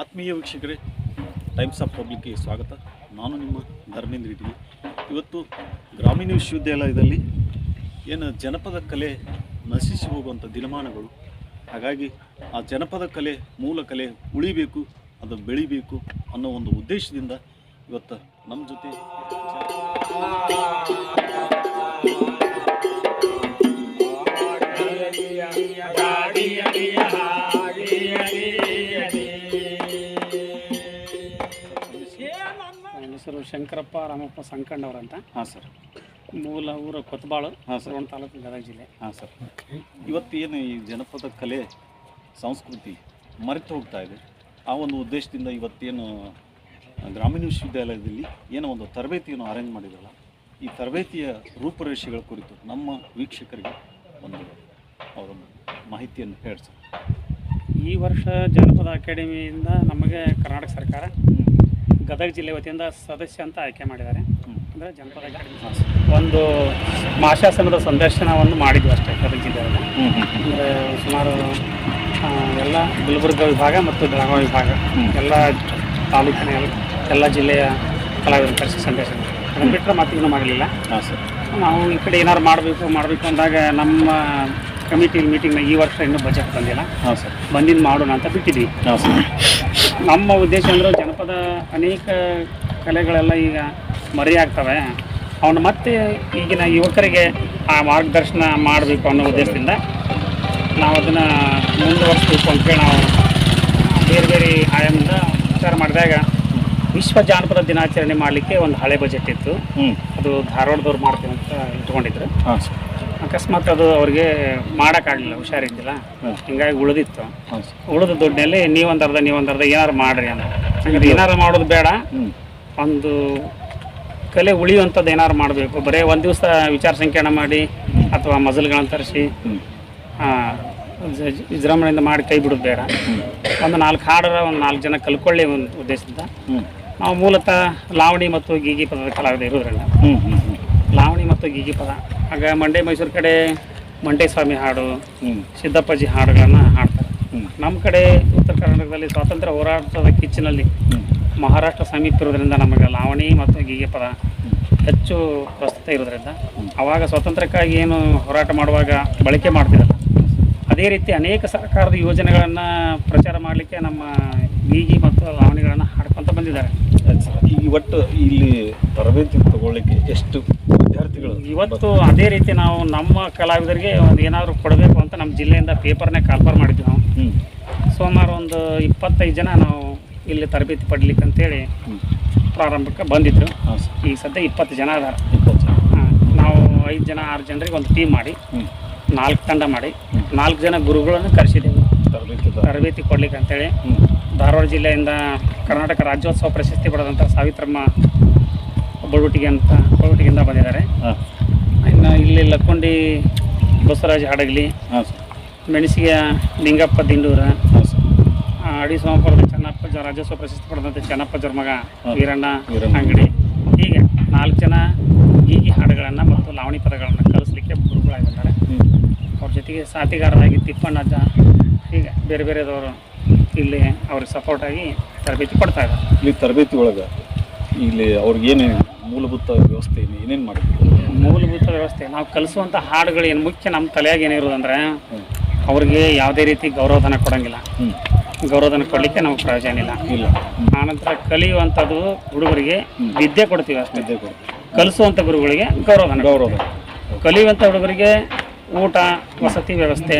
ಆತ್ಮೀಯ ವೀಕ್ಷಕರೇ times of ಪಬ್ಲಿಕ್ಗೆ ಸ್ವಾಗತ. ನಾನು ನಿಮ್ಮ ಧರ್ಮೇಂದ್ರ ಇದ್ದೀನಿ. ಇವತ್ತು ಗ್ರಾಮೀಣ ವಿಶ್ವವಿದ್ಯಾಲಯದಲ್ಲಿ ಏನು ಜನಪದ ಕಲೆ ನಶಿಸಿ ಹೋಗುವಂಥ ದಿನಮಾನಗಳು, ಹಾಗಾಗಿ ಆ ಜನಪದ ಕಲೆ ಮೂಲ ಕಲೆ ಉಳಿಬೇಕು, ಅದು ಬೆಳಿಬೇಕು ಅನ್ನೋ ಒಂದು ಉದ್ದೇಶದಿಂದ ಇವತ್ತು ನಮ್ಮ ಜೊತೆ ನನ್ನ ಹೆಸರು ಶಂಕರಪ್ಪ ರಾಮಪ್ಪ ಸಂಕಣ್ಣವ್ರಂತ ಹಾಂ ಸರ್. ಮೂಲ ಊರು ಕೊತ್ಬಾಳು ಹಾಂ ಸರ್. ಒಂದು ತಾಲೂಕು ಗದಗ ಜಿಲ್ಲೆ. ಹಾಂ ಸರ್. ಇವತ್ತು ಏನು ಈ ಜನಪದ ಕಲೆ ಸಂಸ್ಕೃತಿ ಮರೆತು ಹೋಗ್ತಾ ಇದೆ. ಆ ಒಂದು ಉದ್ದೇಶದಿಂದ ಇವತ್ತೇನು ಗ್ರಾಮೀಣ ವಿಶ್ವವಿದ್ಯಾಲಯದಲ್ಲಿ ಏನೋ ಒಂದು ತರಬೇತಿಯನ್ನು ಅರೇಂಜ್ ಮಾಡಿದ್ರಲ್ಲ ಈ ತರಬೇತಿಯ ರೂಪರೇಷೆಗಳ ಕುರಿತು ನಮ್ಮ ವೀಕ್ಷಕರಿಗೆ ಒಂದು ಅವರ ಮಾಹಿತಿಯನ್ನು ಹೇಳಿ ಸರ್. ಈ ವರ್ಷ ಜನಪದ ಅಕಾಡೆಮಿಯಿಂದ ನಮಗೆ ಕರ್ನಾಟಕ ಸರ್ಕಾರ ಗದಗ ಜಿಲ್ಲೆ ವತಿಯಿಂದ ಸದಸ್ಯ ಅಂತ ಆಯ್ಕೆ ಮಾಡಿದ್ದಾರೆ. ಅಂದರೆ ಜನಪದ ಒಂದು ಮಾಶಾಸನದ ಸಂದರ್ಶನವನ್ನು ಮಾಡಿದ್ವಿ ಅಷ್ಟೇ ಗದಗ ಜಿಲ್ಲೆಯಲ್ಲಿ. ಅಂದರೆ ಸುಮಾರು ಎಲ್ಲ ಗುಲ್ಬರ್ಗ ವಿಭಾಗ ಮತ್ತು ಬೆಳಗಾವಿ ವಿಭಾಗ. ಎಲ್ಲ ತಾಲೂಕಿನ ಎಲ್ಲ ಎಲ್ಲ ಜಿಲ್ಲೆಯ ಕಲಾವಿದರು ಕರೆಸಿ ಸಂದೇಶ ಅದನ್ನು ಬಿಟ್ಟರೆ ಮತ್ತೆ ಇನ್ನೂ ಮಾಡಲಿಲ್ಲ ನಾವು ಈ ಕಡೆ ಏನಾರು ಮಾಡಬೇಕು ಮಾಡಬೇಕು ಅಂದಾಗ ನಮ್ಮ ಕಮಿಟಿ ಮೀಟಿಂಗ್ನ ಈ ವರ್ಷ ಇನ್ನೂ ಬಜೆಟ್ ಬಂದಿಲ್ಲ. ಬಂದಿದ್ದು ಮಾಡೋಣ ಅಂತ ಬಿಟ್ಟಿದ್ವಿ. ನಮ್ಮ ಉದ್ದೇಶ ಅಂದ್ರೆ ಜನಪದ ಅನೇಕ ಕಲೆಗಳೆಲ್ಲ ಈಗ ಮರೆಯಾಗ್ತವೆ. ಅವನು ಮತ್ತೆ ಈಗಿನ ಯುವಕರಿಗೆ ಆ ಮಾರ್ಗದರ್ಶನ ಮಾಡಬೇಕು ಅನ್ನೋ ಉದ್ದೇಶದಿಂದ ನಾವು ಅದನ್ನು ಮುಂದುವರಿಸ್ಬೇಕು ಅಂತೇಳಿ ನಾವು ಬೇರೆ ಬೇರೆ ಆಯಾಮದಿಂದ ವಿಚಾರ ಮಾಡಿದಾಗ ವಿಶ್ವ ಜಾನಪದ ದಿನಾಚರಣೆ ಮಾಡಲಿಕ್ಕೆ ಒಂದು ಹಳೆ ಬಜೆಟ್ ಇತ್ತು. ಅದು ಧಾರವಾಡದವ್ರು ಮಾಡ್ತೀವಿ ಅಂತ ಇಟ್ಕೊಂಡಿದ್ರು. ಅಕಸ್ಮಾತ್ ಅದು ಅವ್ರಿಗೆ ಮಾಡೋಕ್ಕಾಗಲಿಲ್ಲ ಹುಷಾರಿದ್ದಿಲ್ಲ. ಹಿಂಗಾಗಿ ಉಳಿದಿತ್ತು. ಉಳಿದ ದುಡ್ಡಿನಲ್ಲಿ ನೀವೊಂದು ಅರ್ಧ ನೀವೊಂದು ಅರ್ಧ ಏನಾರು ಮಾಡ್ರಿ ಅಂತ. ಹಂಗಾದ್ರೆ ಏನಾರು ಮಾಡೋದು ಬೇಡ. ಒಂದು ಕಲೆ ಉಳಿಯುವಂಥದ್ದು ಏನಾರು ಮಾಡಬೇಕು. ಬರೀ ಒಂದು ದಿವಸ ವಿಚಾರ ಸಂಕಿರಣ ಮಾಡಿ ಅಥವಾ ಮಜಲ್ಗಳನ್ನ ತರಿಸಿ ವಿಜೃಂಭಣೆಯಿಂದ ಮಾಡಿ ಕೈ ಬಿಡೋದು ಬೇಡ. ಒಂದು ನಾಲ್ಕು ಹಾಡರ ಒಂದು ನಾಲ್ಕು ಜನ ಕಲ್ಕೊಳ್ಳಿ ಒಂದು ಉದ್ದೇಶದಿಂದ. ನಾವು ಮೂಲತಃ ಲಾವಣಿ ಮತ್ತು ಗೀಗಿ ಪದದ ಕಲಾವಿದ ಇರೋದ್ರಿಂದ ಲಾವಣಿ ಮತ್ತು ಗೀಗಿ ಪದ. ಆಗ ಮಂಡ್ಯ ಮೈಸೂರು ಕಡೆ ಮಂಡ್ಯ ಸ್ವಾಮಿ ಹಾಡು ಸಿದ್ದಪ್ಪಾಜಿ ಹಾಡುಗಳನ್ನು ಹಾಡ್ತಾರೆ. ನಮ್ಮ ಕಡೆ ಉತ್ತರ ಕರ್ನಾಟಕದಲ್ಲಿ ಸ್ವಾತಂತ್ರ್ಯ ಹೋರಾಟದ ಕಿಚ್ಚಿನಲ್ಲಿ ಮಹಾರಾಷ್ಟ್ರ ಸಮೀಪ ಇರೋದ್ರಿಂದ ನಮಗೆ ಲಾವಣಿ ಮತ್ತು ಗೀಗೆ ಪದ ಹೆಚ್ಚು ಪ್ರಸ್ತುತ ಇರೋದ್ರಿಂದ ಅವಾಗ ಸ್ವಾತಂತ್ರ್ಯಕ್ಕಾಗಿ ಏನು ಹೋರಾಟ ಮಾಡುವಾಗ ಬಳಕೆ ಮಾಡ್ತಿರಲ್ಲ. ಅದೇ ರೀತಿ ಅನೇಕ ಸರ್ಕಾರದ ಯೋಜನೆಗಳನ್ನು ಪ್ರಚಾರ ಮಾಡಲಿಕ್ಕೆ ನಮ್ಮ ಗೀಗಿ ಮತ್ತು ಲಾವಣಿಗಳನ್ನು ಹಾಡ್ಕೊತ ಬಂದಿದ್ದಾರೆ. ಈಗ ಒಟ್ಟು ಇಲ್ಲಿ ತರಬೇತಿ ತಗೊಳ್ಳಿಕ್ಕೆ ಎಷ್ಟು ಇವತ್ತು ಅದೇ ರೀತಿ ನಾವು ನಮ್ಮ ಕಲಾವಿದರಿಗೆ ಒಂದು ಏನಾದರೂ ಕೊಡಬೇಕು ಅಂತ ನಮ್ಮ ಜಿಲ್ಲೆಯಿಂದ ಪೇಪರ್ನೇ ಕಾಲ್ಫರ್ ಮಾಡಿದ್ವಿ ನಾವು. ಸುಮಾರು ಒಂದು ಇಪ್ಪತ್ತೈದು ಜನ ನಾವು ಇಲ್ಲಿ ತರಬೇತಿ ಪಡ್ಲಿಕ್ಕೆ ಅಂತೇಳಿ ಪ್ರಾರಂಭಕ್ಕೆ ಬಂದಿದ್ರು. ಹಾಂ ಈಗ ಸದ್ಯ ಇಪ್ಪತ್ತು ಜನ ಅದಾರ. ಇಪ್ಪತ್ತು ನಾವು ಐದು ಜನ ಆರು ಜನರಿಗೆ ಒಂದು ಟೀಮ್ ಮಾಡಿ ನಾಲ್ಕು ತಂಡ ಮಾಡಿ ನಾಲ್ಕು ಜನ ಗುರುಗಳನ್ನು ಕರೆಸಿದ್ದೀವಿ ತರಬೇತಿ ತರಬೇತಿ ಕೊಡ್ಲಿಕ್ಕೆ ಅಂತೇಳಿ. ಧಾರವಾಡ ಜಿಲ್ಲೆಯಿಂದ ಕರ್ನಾಟಕ ರಾಜ್ಯೋತ್ಸವ ಪ್ರಶಸ್ತಿ ಪಡೆದಂಥ ಸಾವಿತ್ರಮ್ಮ ಬಳುಟಿಗೆ ಅಂತ ಬಡವಟಿಗೆಯಿಂದ ಬಂದಿದ್ದಾರೆ. ಇನ್ನು ಇಲ್ಲಿ ಲಕ್ಕೊಂಡಿ ಬಸವರಾಜ ಹಾಡಗ್ಲಿ ಮೆಣಸಿಗೆ ಲಿಂಗಪ್ಪ ದಿಂಡೂರ ಅಡಿ ಸೋಮಪುರದ ಚೆನ್ನಪ್ಪ ಜ- ರಾಜ್ಯೋತ್ಸವ ಪ್ರಶಸ್ತಿ ಪಡೆದಂಥ ಚೆನ್ನಪ್ಪ ಜರ್ಮಗ. ವೀರಣ್ಣ. ಅಂಗಡಿ. ಹೀಗೆ ನಾಲ್ಕು ಜನ ಈಗಿ ಹಾಡುಗಳನ್ನು ಮತ್ತು ಲಾವಣಿ ಪದಗಳನ್ನು ಕಲಿಸ್ಲಿಕ್ಕೆ ಗುರುಗಳಾಗಿದ್ದಾರೆ. ಅವ್ರ ಜೊತೆಗೆ ಸಾಥಿಗಾರರಾಗಿ ತಿಪ್ಪಣ್ಣಜ್ಜ ಹೀಗೆ ಬೇರೆ ಬೇರೆದವರು ಇಲ್ಲಿ ಅವ್ರಿಗೆ ಸಪೋರ್ಟಾಗಿ ತರಬೇತಿ ಕೊಡ್ತಾ ಇದ್ದಾರೆ. ಇಲ್ಲಿ ತರಬೇತಿ ಒಳಗೆ ಇಲ್ಲಿ ಅವ್ರಿಗೇನು ಮೂಲಭೂತ ವ್ಯವಸ್ಥೆ ಏನು ಏನೇನು ಮಾಡಬೇಕು ಮೂಲಭೂತ ವ್ಯವಸ್ಥೆ ನಾವು ಕಲಿಸುವಂಥ ಹಾಡುಗಳು ಏನು ಮುಖ್ಯ ನಮ್ಮ ತಲೆಯಾಗ ಏನಿರೋದಂದ್ರೆ ಅವ್ರಿಗೆ ಯಾವುದೇ ರೀತಿ ಗೌರವಧನ ಕೊಡೋಂಗಿಲ್ಲ. ಗೌರವಧನ ಕೊಡಲಿಕ್ಕೆ ನಮಗೆ ಪ್ರಯೋಜನ ಇಲ್ಲ. ಇಲ್ಲ. ಆನಂತರ ಕಲಿಯುವಂಥದ್ದು ಹುಡುಗರಿಗೆ. ವಿದ್ಯೆ ಕೊಡ್ತೀವಿ ಅಷ್ಟೇ. ವಿದ್ಯೆ ಕೊಡ್ತೀವಿ. ಕಲಿಸುವಂಥ ಗುರುಗಳಿಗೆ ಗೌರವಧನ ಗೌರವ ಕಲಿಯುವಂಥ ಹುಡುಗರಿಗೆ ಊಟ ವಸತಿ ವ್ಯವಸ್ಥೆ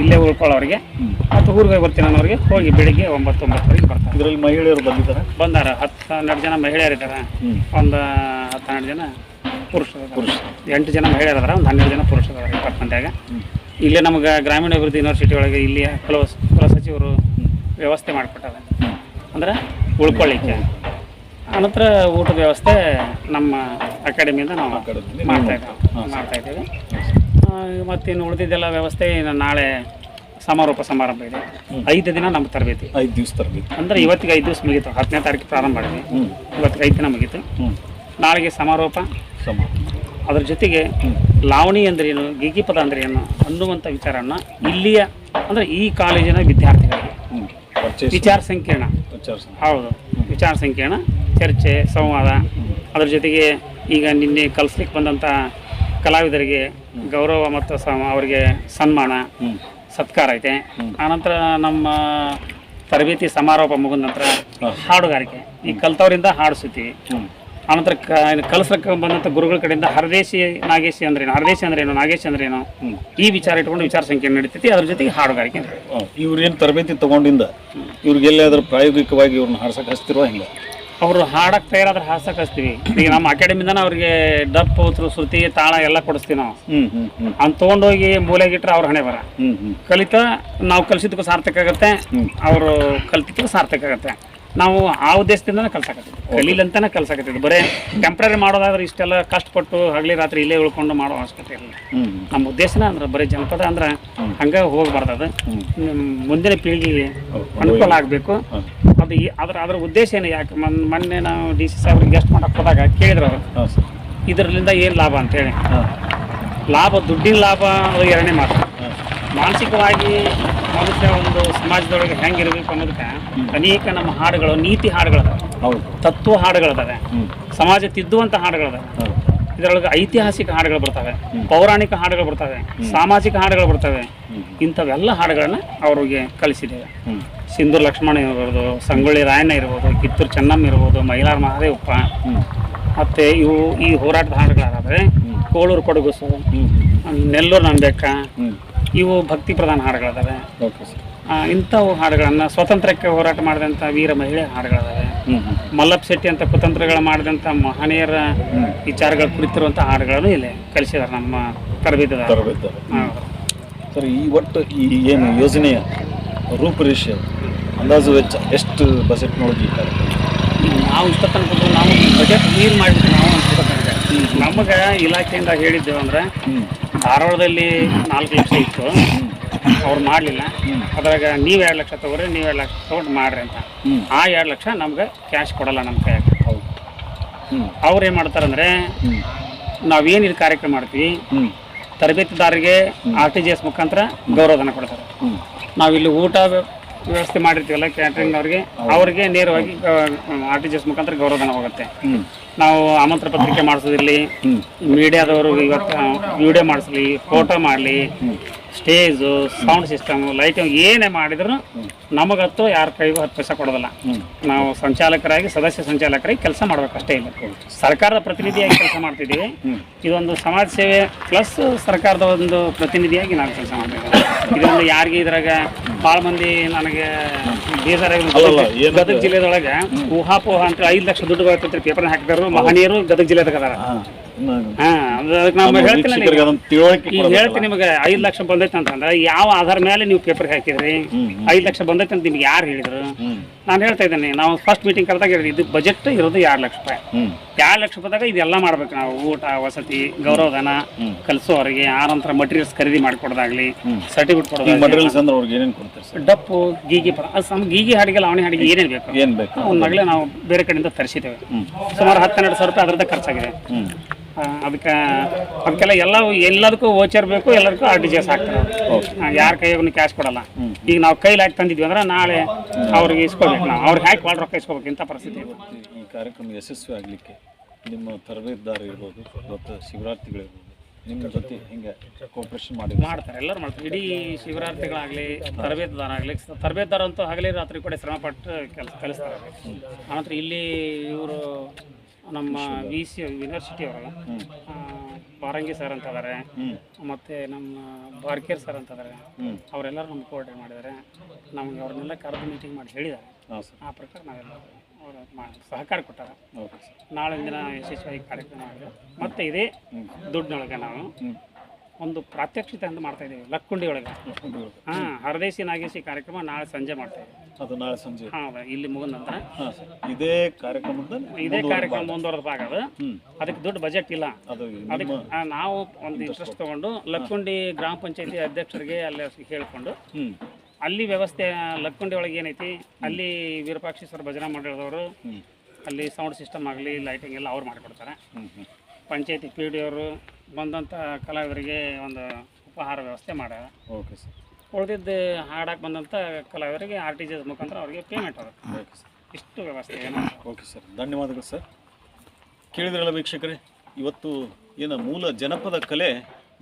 ಇಲ್ಲೇ ಉಳ್ಕೊಳ್ಳೋರಿಗೆ ಮತ್ತು ಊರಿಗೆ ಬರ್ತೀನಿ ಅನ್ನೋರಿಗೆ ಹೋಗಿ ಬೆಳಿಗ್ಗೆ ಒಂಬತ್ತು ಒಂಬತ್ತುವರೆಗೆ ಬರ್ತಾರೆ. ಇದರಲ್ಲಿ ಮಹಿಳೆಯರು ಬಂದಿದ್ದಾರೆ? ಬಂದಾರ. ಹತ್ತು ಹನ್ನೆರಡು ಜನ ಮಹಿಳೆಯರು ಇದ್ದಾರೆ ಒಂದು ಹತ್ತು ಹನ್ನೆರಡು ಜನ ಪುರುಷರು ಪುರುಷ ಎಂಟು ಜನ ಮಹಿಳೆಯರು ಅದಾರ ಒಂದು ಹನ್ನೆರಡು ಜನ ಪುರುಷರು ಅದಾರ ಇಪ್ಪತ್ತು ಮಂದಿಯಾಗ ಹ್ಞೂ ಇಲ್ಲೇ ನಮಗೆ ಗ್ರಾಮೀಣ ಅಭಿವೃದ್ಧಿ ಯೂನಿವರ್ಸಿಟಿ ಒಳಗೆ ಇಲ್ಲಿ ಕೆಲವು ಕುಲ ಸಚಿವರು ವ್ಯವಸ್ಥೆ ಮಾಡಿಕೊಟ್ಟಾರೆ ಅಂದ್ರೆ ಉಳ್ಕೊಳ್ಳಿಕ್ಕೆ. ಆನಂತರ ಊಟದ ವ್ಯವಸ್ಥೆ ನಮ್ಮ ಅಕಾಡೆಮಿಯಿಂದ ನಾವು ಮಾಡ್ತಾ ಇದ್ದೇವೆ. ಮಾಡ್ತಾ ಇದ್ದೇವೆ. ಮತ್ತಿನ್ನು ಉಳಿದಿದ್ದೆಲ್ಲ ವ್ಯವಸ್ಥೆ ಇನ್ನು ನಾಳೆ ಸಮಾರೋಪ ಸಮಾರಂಭ ಇದೆ. ಐದು ದಿನ ನಮ್ಮ ತರಬೇತಿ. ಐದು ದಿವಸ ತರಬೇತಿ. ಅಂದ್ರೆ ಇವತ್ತಿಗೆ ಐದು ದಿವಸ ಮುಗಿತು. ಹತ್ತನೇ ತಾರೀಕು ಪ್ರಾರಂಭ ಮಾಡಿದ್ವಿ ಇವತ್ತಿಗೆ ಐದು ದಿನ ಮುಗೀತು. ನಾಳೆಗೆ ಸಮಾರೋಪ. ಸಮ ಅದ್ರ ಜೊತೆಗೆ ಲಾವಣಿ ಅಂದ್ರೇನು ಗೀಗಿ ಪದ ಅಂದ್ರೇನು ಅನ್ನುವಂಥ ವಿಚಾರವನ್ನು ಇಲ್ಲಿಯ ಅಂದರೆ ಈ ಕಾಲೇಜಿನ ವಿದ್ಯಾರ್ಥಿಗಳಿಗೆ. ವಿಚಾರ ಸಂಕೀರ್ಣ. ವಿಚಾರ ಸಂಕಿರಣ. ಹೌದು. ವಿಚಾರ ಸಂಕೀರ್ಣ ಚರ್ಚೆ ಸಂವಾದ. ಅದ್ರ ಜೊತೆಗೆ ಈಗ ನಿನ್ನೆ ಕಲಿಸ್ಲಿಕ್ಕೆ ಬಂದಂಥ ಕಲಾವಿದರಿಗೆ ಗೌರವ ಮತ್ತು ಸಮ ಅವರಿಗೆ ಸನ್ಮಾನ ಸತ್ಕಾರ ಐತೆ. ಆನಂತರ ನಮ್ಮ ತರಬೇತಿ ಸಮಾರೋಪ ಮುಗಿದ ನಂತರ ಹಾಡುಗಾರಿಕೆ. ಈ ಕಲ್ತವರಿಂದ ಹಾಡಿಸ್ತೀವಿ ಹ್ಮ್. ಆನಂತರ ಕ ಕಲಿಸ್ಲಿಕ್ಕೆ ಬಂದಂಥ ಗುರುಗಳ ಕಡೆಯಿಂದ ಹರದೇಶಿ ನಾಗೇಶಿ ಅಂದ್ರೇನು ಹರದೇಶಿ ಅಂದ್ರೇನು ನಾಗೇಶಿ ಅಂದ್ರೇನು ಏನು? ಈ ವಿಚಾರ ಇಟ್ಕೊಂಡು ವಿಚಾರ ಸಂಖ್ಯೆ ನಡೀತೈತಿ. ಅದ್ರ ಜೊತೆಗೆ ಹಾಡುಗಾರಿಕೆ ಇವ್ರೇನು ತರಬೇತಿ ತಗೊಂಡಿಂದ ಇವ್ರಿಗೆಲ್ಲಾದ್ರೂ ಪ್ರಾಯೋಗಿಕವಾಗಿ ಇವ್ರನ್ನ ಹಾಡ್ಸಕ್ಕೆ ಹಚ್ತಿರುವ ಹಿಂಗ. ಅವರು ಹಾಡಕ್ಕೆ ತಯಾರಾದ್ರೆ ಹಾಸಕ್ಕೆ ಹಚ್ತೀವಿ. ಈಗ ನಮ್ಮ ಅಕಾಡೆಮಿಂದನ ಅವ್ರಿಗೆ ಡಪ್ ಪೋತ್ರು ಶ್ರುತಿ ತಾಳ ಎಲ್ಲ ಕೊಡಿಸ್ತೀವಿ ನಾವು. ಹ್ಮ್ ಹ್ಮ್ ಹ್ಮ್. ಅವ್ನು ತೊಗೊಂಡೋಗಿ ಮೂಲೆಗಿಟ್ರೆ ಅವ್ರ ಹಣೆ ಬರ. ಕಲಿತ ನಾವು ಕಲಿಸಿದ್ದಕ್ಕೂ ಸಾರ್ಥಕ ಆಗುತ್ತೆ. ಅವರು ಕಲ್ತಿದ್ದಕ್ಕೂ ಸಾರ್ಥಕ ಆಗುತ್ತೆ. ನಾವು ಆ ಉದ್ದೇಶದಿಂದನೇ ಕಲ್ಸಕತ್ತೀವಿ ಕಲೀಲಂತಾನೆ ಕಲ್ಸಕತ್ತೀವಿ ಬರೀ ಟೆಂಪ್ರರಿ ಮಾಡೋದಾದ್ರೆ ಇಷ್ಟೆಲ್ಲ ಕಷ್ಟಪಟ್ಟು ಹಗಲಿ ರಾತ್ರಿ ಇಲ್ಲೇ ಉಳ್ಕೊಂಡು ಮಾಡೋ ಅವಶ್ಯಕತೆ ಇಲ್ಲ. ನಮ್ಮ ಉದ್ದೇಶನ ಅಂದ್ರೆ ಬರೀ ಜನಪದ ಅಂದ್ರೆ ಹಂಗೆ ಹೋಗ್ಬಾರ್ದು ಅದು. ಮುಂದಿನ ಪೀಳಿಗೆಗೆ ಅನುಕೂಲ ಆಗಬೇಕು. ಅದು ಅದ್ರ ಅದ್ರ ಉದ್ದೇಶ ಏನು ಯಾಕೆ? ಮೊನ್ ಮೊನ್ನೆ ನಾವು ಡಿ ಸಿ ಸಾಹೇಬ್ರಿಗೆ ಗೆಸ್ಟ್ ಮಾಡಕ್ಕೆ ಹೋದಾಗ ಕೇಳಿದ್ರು ಅವರು. ಇದರಿಂದ ಏನು ಲಾಭ ಅಂತೇಳಿ ಲಾಭ ದುಡ್ಡಿನ ಲಾಭ ಅದು ಎರಡನೇ ಮಾತು. ಮಾನಸಿಕವಾಗಿ ಮನುಷ್ಯ ಒಂದು ಸಮಾಜದೊಳಗೆ ಹೆಂಗಿರ್ಬೇಕು ಅನ್ನೋದಕ್ಕೆ ಅನೇಕ ನಮ್ಮ ಹಾಡುಗಳು ನೀತಿ ಹಾಡುಗಳದಾವೆ. ಹೌದು. ತತ್ವ ಹಾಡುಗಳದಾವೆ. ಸಮಾಜ ತಿದ್ದುವಂಥ ಹಾಡುಗಳದಾವೆ. ಇದರೊಳಗೆ ಐತಿಹಾಸಿಕ ಹಾಡುಗಳು ಬರ್ತವೆ. ಪೌರಾಣಿಕ ಹಾಡುಗಳು ಬರ್ತವೆ. ಸಾಮಾಜಿಕ ಹಾಡುಗಳು ಬರ್ತವೆ. ಇಂಥವೆಲ್ಲ ಹಾಡುಗಳನ್ನ ಅವ್ರಿಗೆ ಕಲಿಸಿದ್ದೇವೆ. ಸಿಂಧೂರ್ ಲಕ್ಷ್ಮಣ ಇರ್ಬೋದು ಸಂಗೊಳ್ಳಿ ರಾಯಣ್ಣ ಇರ್ಬೋದು ಕಿತ್ತೂರು ಚೆನ್ನಮ್ಮ ಇರ್ಬೋದು ಮೈಲಾರ ಮಹಾದೇವಪ್ಪ. ಮತ್ತೆ ಮತ್ತು ಇವು ಈ ಹೋರಾಟದ ಹಾಡುಗಳಾದ್ರೆ ಕೋಳೂರು ಕೊಡಗುಸು ನೆಲ್ಲೂರು ನಂಬೇಕ ಇವು ಭಕ್ತಿ ಪ್ರಧಾನ ಹಾಡುಗಳಿದಾವೆ. ಓಕೆ ಸರ್ ಇಂಥವು ಹಾಡುಗಳನ್ನು ಸ್ವಾತಂತ್ರ್ಯಕ್ಕೆ ಹೋರಾಟ ಮಾಡಿದಂಥ ವೀರ ಮಹಿಳೆ ಹಾಡುಗಳಿದಾವೆ. ಮಲ್ಲಪ್ಪ ಶೆಟ್ಟಿ ಅಂತ ಕುತಂತ್ರಗಳು ಮಾಡಿದಂಥ ಮಹನೀಯರ ವಿಚಾರಗಳ ಕುರಿತಿರುವಂಥ ಹಾಡುಗಳನ್ನು ಇಲ್ಲಿ ಕಲಿಸಿದ್ದಾರೆ ನಮ್ಮ ತರಬೇತಿದಾರ. ತರಬೇತಿ ಸರ್ ಈ ಒಟ್ಟು ಈ ಏನು ಯೋಜನೆಯ ರೂಪುರೇಷೆ ಅಂದಾಜು ವೆಚ್ಚ ಎಷ್ಟು ಬಜೆಟ್ ನೋಡಿ ನಾವು ಇಷ್ಟ ತನಕ ನಾವು ಬಜೆಟ್ ಮೀರ್ ಮಾಡಿದ್ವಿ ನಾವು ನಮಗೆ ಇಲಾಖೆಯಿಂದ ಹೇಳಿದ್ದೇವೆ ಅಂದ್ರೆ ಧಾರವಾಡದಲ್ಲಿ ನಾಲ್ಕು ಲಕ್ಷ ಇತ್ತು. ಅವ್ರು ಮಾಡಲಿಲ್ಲ. ಅದ್ರಾಗ ನೀವು ಎರಡು ಲಕ್ಷ ತಗೋರಿ ನೀವು ಎರಡು ಲಕ್ಷ ತೊಗೊಂಡು ಮಾಡ್ರಿ ಅಂತ. ಆ ಎರಡು ಲಕ್ಷ ನಮ್ಗೆ ಕ್ಯಾಶ್ ಕೊಡಲ್ಲ ನಮ್ಮ ಕೈಯಾಗ. ಅವ್ರು ಏನು ಮಾಡ್ತಾರಂದ್ರೆ ನಾವು ನಾವೇನು ಇದು ಕಾರ್ಯಕ್ರಮ ಮಾಡ್ತೀವಿ ತರಬೇತಿದಾರರಿಗೆ ಆರ್ ಟಿ ಜಿ ಎಸ್ ಮುಖಾಂತರ ಗೌರವಧನ ಕೊಡ್ತಾರೆ. ನಾವಿಲ್ಲಿ ಊಟ ವ್ಯವಸ್ಥೆ ಮಾಡಿರ್ತೀವಲ್ಲ ಕ್ಯಾಟ್ರಿಂಗ್ ಅವ್ರಿಗೆ ನೇರವಾಗಿ ಆರ್ ಟಿ ಜಿ ಎಸ್ ಮುಖಾಂತರ ಗೌರವಧನ ಹೋಗುತ್ತೆ. ನಾವು ಆಮಂತ್ರ ಪತ್ರಿಕೆ ಮಾಡಿಸೋದಿರಲಿ ಮೀಡಿಯಾದವರು ಇವತ್ತು ವಿಡಿಯೋ ಮಾಡಿಸ್ಲಿ ಫೋಟೋ ಮಾಡಲಿ ಸ್ಟೇಜು ಸೌಂಡ್ ಸಿಸ್ಟಮ್ ಲೈಟಿಂಗ್ ಏನೇ ಮಾಡಿದ್ರು ನಮಗತ್ತು ಯಾರ ಕೈಗೂ ಹತ್ತು ಪೈಸೆ ಕೊಡೋದಿಲ್ಲ. ನಾವು ಸಂಚಾಲಕರಾಗಿ ಸದಸ್ಯ ಸಂಚಾಲಕರಾಗಿ ಕೆಲಸ ಮಾಡಬೇಕು ಅಷ್ಟೇ ಇಲ್ಲ ಸರ್ಕಾರದ ಪ್ರತಿನಿಧಿಯಾಗಿ ಕೆಲಸ ಮಾಡ್ತಿದ್ದೀವಿ. ಇದೊಂದು ಸಮಾಜ ಸೇವೆ ಪ್ಲಸ್ ಸರ್ಕಾರದ ಒಂದು ಪ್ರತಿನಿಧಿಯಾಗಿ ನಾವು ಕೆಲಸ ಮಾಡ್ತಿದ್ದೀನಿ ಇದೊಂದು ಯಾರಿಗೆ ಇದ್ರಾಗ ಭಾಳ ಮಂದಿ ನನಗೆ ಏನು- ಗದಗ ಜಿಲ್ಲೆದೊಳಗೆ ಊಹಾಪೋಹ ಅಂತ ಐದು ಲಕ್ಷ ದುಡ್ಡು ಬರ್ತೈತಿ ಪೇಪರ್ ಹಾಕಿದಾರು ಮಹನೀಯರು ಗದಗ ಜಿಲ್ಲೆದಾಗ ಅದಾರ. ಹೇಳ್ತೀನಿ ನಿಮಗೆ. ಐದು ಲಕ್ಷ ಬಂದೈತೆ ಅಂತಂದ್ರೆ ಯಾವ ಆಧಾರ ಮೇಲೆ ನೀವು ಪೇಪರ್ ಹಾಕಿದ್ರಿ? ಐದ್ ಲಕ್ಷ ಬಂದೈತೆ ಅಂತ ನಿಮ್ಗೆ ಯಾರು ಹೇಳಿದ್ರು? ನಾನು ಹೇಳ್ತಾ ಇದ್ದೇನೆ ನಾವು ಫಸ್ಟ್ ಮೀಟಿಂಗ್ ಕರೆದಾಗ ಹೇಳಿದ್ವಿ ಇದು ಬಜೆಟ್ ಇರೋದು ಎರಡು ಲಕ್ಷ ರೂಪಾಯಿ. ಎರಡು ಲಕ್ಷ ರೂಪಾಯಿದಾಗ ಇದೆಲ್ಲ ಮಾಡ್ಬೇಕು ನಾವು ಊಟ ವಸತಿ ಗೌರವಧನ. ಕಲಿಸೋರಿಗೆ ಆ ನಂತರ ಮಟೀರಿಯಲ್ಸ್ ಖರೀದಿ ಮಾಡಿಕೊಡೋದಾಗ್ಲಿ ಸರ್ಟಿಫಿಕೇಟ್ ಕೊಡೋದಾಗ್ಲಿ. ಡಪ್ಪು ಗೀಗಿ ಗೀಗಿ ಹಾಡಿಗೆ ಲಾವಣಿ ಹಾಡಿಗೆ ಏನೇನು ಬೇಕು? ಏನು ಬೇಕು? ಒಂದು ಮಗಳೇ ನಾವು ಬೇರೆ ಕಡೆಯಿಂದ ತರಿಸಿದ್ದೇವೆ. ಸುಮಾರು ಹತ್ತೆರಡು ಸಾವಿರ ರೂಪಾಯಿ ಅದರದ್ದೇ ಖರ್ಚಾಗಿದೆ. ಅದಕ್ಕೆ ಅದಕ್ಕೆಲ್ಲ ಎಲ್ಲ ಎಲ್ಲದಕ್ಕೂ ವೋಚರ್ ಬೇಕು ಎಲ್ಲದಕ್ಕೂ ಆರ್ ಟಿ ಜಿ ಎಸ್ ಹಾಕ್ತಾರೆ. ಯಾರ ಕೈಯಾಗೂ ಕ್ಯಾಶ್ ಕೊಡಲ್ಲ. ಈಗ ನಾವು ಕೈಲಿ ಹಾಕಿ ತಂದಿದ್ವಿ ಅಂದ್ರೆ ನಾಳೆ ಅವ್ರಿಗೆ ಇಸ್ಕೋಬೇಕು ನಾವು. ಅವ್ರಿಗೆ ಹಾಕಿ ಭಾಳ ರೊಕ್ಕ ಇಸ್ಕೋಬೇಕು ಇಂಥ ಪರಿಸ್ಥಿತಿ. ಈ ಕಾರ್ಯಕ್ರಮ ಯಶಸ್ವಿ ಆಗಲಿಕ್ಕೆ ನಿಮ್ಮ ತರಬೇತುದಾರ ಇರ್ಬೋದು ಮತ್ತು ಶಿವರಾರ್ಥಿಗಳಿರ್ಬೋದು ನಿಮ್ಮ ಜೊತೆ ಹಿಂಗೆ ಕೋಪರೇಷನ್ ಮಾಡಿ ಮಾಡ್ತಾರೆ ಎಲ್ಲರೂ ಮಾಡ್ತಾರೆ. ಇಡೀ ಶಿವರಾತ್ರಿಗಳಾಗಲಿ ತರಬೇತುದಾರಾಗಲಿ ತರಬೇತುದಾರ ಅಂತೂ ಹಗಲಿ ರಾತ್ರಿ ಕೂಡ ಶ್ರಮಪಟ್ಟು ಕೆಲಸ ಕಲಿಸ್ತಾರೆ. ಆನಂತರ ಇಲ್ಲಿ ಇವರು ನಮ್ಮ ವಿ ಸಿ ಯೂನಿವರ್ಸಿಟಿ ಅವರಲ್ಲ ಬಾರಂಗಿ ಸರ್ ಅಂತ ಇದಾರೆ ಮತ್ತೆ ನಮ್ಮ ಬಾರ್ಕೇರ್ ಸರ್ ಅಂತ ಇದಾರೆ ಹ್ಮ್. ಅವರೆಲ್ಲರೂ ನಮ್ಮ ಕೋಆರ್ಡಿನೇಟ್ ಮಾಡಿದ್ದಾರೆ ನಮ್ಗೆ ಅವ್ರನ್ನೆಲ್ಲ ಕರೆದು ಮೀಟಿಂಗ್ ಮಾಡಿ ಹೇಳಿದ್ದಾರೆ ಆ ಪ್ರಕಾರ ನಾವೆಲ್ಲ ಅವರು ಸಹಕಾರ ಕೊಟ್ಟಾರೆ. ನಾಳೆ ದಿನ ಯಶಸ್ವಿಯಾಗಿ ಕಾರ್ಯಕ್ರಮ ಮಾಡಿದೆ ಮತ್ತು ಇದೇ ದುಡ್ಡಿನೊಳಗೆ ನಾವು ಒಂದು ಪ್ರಾತ್ಯಕ್ಷಿತೆ ಅಂತ ಮಾಡ್ತಾ ಇದ್ದೀವಿ ಲಕ್ಕುಂಡಿ ಒಳಗೆ ಹಾ ಹರದೇಶಿ ನಾಗೇಶಿ ಕಾರ್ಯಕ್ರಮ ನಾಳೆ ಸಂಜೆ ಮಾಡ್ತಾ ಇದ್ದೀವಿ ಅದು ನಾಳೆ ಸಂಜೆ. ಹಾಂ ಇಲ್ಲಿ ಮುಗಿದ ನಂತರ. ಹಾಂ ಸರ್. ಇದೇ ಕಾರ್ಯಕ್ರಮದ ಇದೇ ಕಾರ್ಯಕ್ರಮ ಮುಂದುವರೆದ ಭಾಗ ಅದು. ಅದಕ್ಕೆ ದುಡ್ಡು ಬಜೆಟ್ ಇಲ್ಲ. ಅದು ಅದಕ್ಕೆ ಆ, ನಾವು ಒಂದು ಇಂಟ್ರೆಸ್ಟ್ ತಗೊಂಡು ಲಕ್ಕುಂಡಿ ಗ್ರಾಮ ಪಂಚಾಯತಿ ಅಧ್ಯಕ್ಷರಿಗೆ ಅಲ್ಲಿ ಹೇಳ್ಕೊಂಡು ಅಲ್ಲಿ ವ್ಯವಸ್ಥೆ ಲಕ್ಕುಂಡಿ ಒಳಗೆ ಏನೈತಿ ಅಲ್ಲಿ ವಿರೂಪಾಕ್ಷೇಶ್ವರ ಭಜನಾ ಮಂಡಳದವರು ಅಲ್ಲಿ ಸೌಂಡ್ ಸಿಸ್ಟಮ್ ಆಗಲಿ ಲೈಟಿಂಗ್ ಎಲ್ಲ ಅವ್ರು ಮಾಡಿಕೊಡ್ತಾರೆ. ಪಂಚಾಯತಿ ಪಿ ಡಿ ಅವರು ಬಂದಂಥ ಕಲಾವಿದರಿಗೆ ಒಂದು ಉಪಹಾರ ವ್ಯವಸ್ಥೆ ಮಾಡ ಓಕೆ ಸರ್ ಉಳಿದಿದ್ದು ಹಾಡಕ್ಕೆ ಬಂದಂಥ ಕಲಾವಿದರಿಗೆ ಆರ್ ಟಿ ಜಿ ಎಸ್ ಮುಖಾಂತರ ಅವರಿಗೆ ಪೇಮೆಂಟ್ ಆಗುತ್ತೆ ಓಕೆ ಸರ್ ಇಷ್ಟು ವ್ಯವಸ್ಥೆ ಏನು ಓಕೆ ಸರ್ ಧನ್ಯವಾದಗಳು ಸರ್ ಕೇಳಿದ್ರಲ್ಲ ವೀಕ್ಷಕರೇ ಇವತ್ತು ಏನು ಮೂಲ ಜನಪದ ಕಲೆ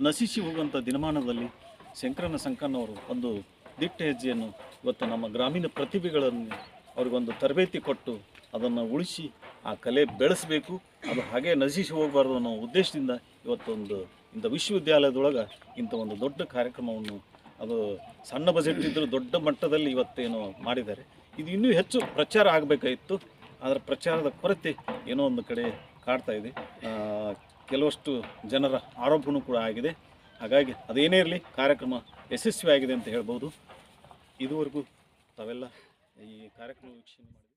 ನಶಿಸಿ ಹೋಗುವಂಥ ದಿನಮಾನದಲ್ಲಿ ಶಂಕರನ ಸಂಕನವರು ಒಂದು ದಿಟ್ಟ ಹೆಜ್ಜೆಯನ್ನು ಇವತ್ತು ನಮ್ಮ ಗ್ರಾಮೀಣ ಪ್ರತಿಭೆಗಳನ್ನು ಅವ್ರಿಗೊಂದು ತರಬೇತಿ ಕೊಟ್ಟು ಅದನ್ನು ಉಳಿಸಿ ಆ ಕಲೆ ಬೆಳೆಸಬೇಕು. ಅದು ಹಾಗೆ ನಶಿಸಿ ಹೋಗಬಾರ್ದು ಅನ್ನೋ ಉದ್ದೇಶದಿಂದ ಇವತ್ತೊಂದು ಇಂಥ ವಿಶ್ವವಿದ್ಯಾಲಯದೊಳಗೆ ಇಂಥ ಒಂದು ದೊಡ್ಡ ಕಾರ್ಯಕ್ರಮವನ್ನು ಅದು ಸಣ್ಣ ಬಜೆಟ್ ಇದ್ದರೂ ದೊಡ್ಡ ಮಟ್ಟದಲ್ಲಿ ಇವತ್ತೇನು ಮಾಡಿದ್ದಾರೆ. ಇದು ಇನ್ನೂ ಹೆಚ್ಚು ಪ್ರಚಾರ ಆಗಬೇಕಾಗಿತ್ತು. ಅದರ ಪ್ರಚಾರದ ಕೊರತೆ ಏನೋ ಒಂದು ಕಡೆ ಕಾಡ್ತಾ ಇದೆ. ಕೆಲವಷ್ಟು ಜನರ ಆರೋಪವೂ ಕೂಡ ಆಗಿದೆ. ಹಾಗಾಗಿ ಅದೇನೇ ಇರಲಿ, ಕಾರ್ಯಕ್ರಮ ಯಶಸ್ವಿಯಾಗಿದೆ ಅಂತ ಹೇಳ್ಬೋದು. ಇದುವರೆಗೂ ತಾವೆಲ್ಲ ಈ ಕಾರ್ಯಕ್ರಮ ವೀಕ್ಷಣೆ ಮಾಡಿ